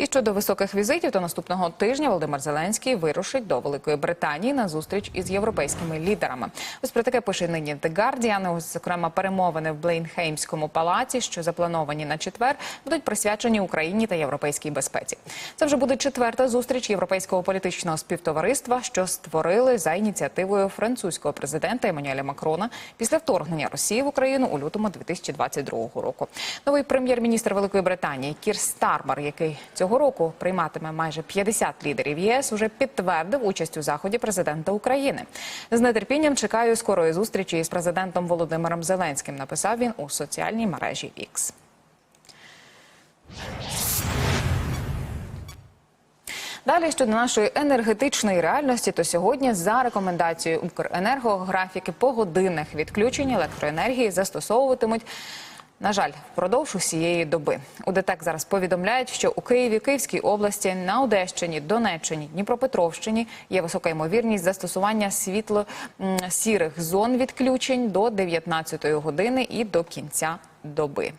І щодо високих візитів, то наступного тижня Володимир Зеленський вирушить до Великої Британії на зустріч із європейськими лідерами. Ось про таке пише нині The Guardian. Ось, зокрема, перемовини в Блейнхеймському палаці, що заплановані на четвер, будуть присвячені Україні та європейській безпеці. Це вже буде четверта зустріч європейського політичного співтовариства, що створили за ініціативою французького президента Еммануеля Макрона після вторгнення Росії в Україну у лютому 2022 року. Новий прем'єр-міністр Великої Британії Кір Стармер, який цього року прийматиме майже 50 лідерів ЄС, уже підтвердив участь у заході президента України. З нетерпінням чекаю скорої зустрічі із президентом Володимиром Зеленським. Написав він у соціальній мережі X. Далі щодо нашої енергетичної реальності, то сьогодні за рекомендацією Укренерго графіки погодинних відключень електроенергії застосовуватимуть. На жаль, впродовж усієї доби у ДТЕК зараз повідомляють, що у Києві, Київській області, на Одещині, Донеччині, Дніпропетровщині є висока ймовірність застосування світло-сірих зон відключень до 19 години і до кінця доби.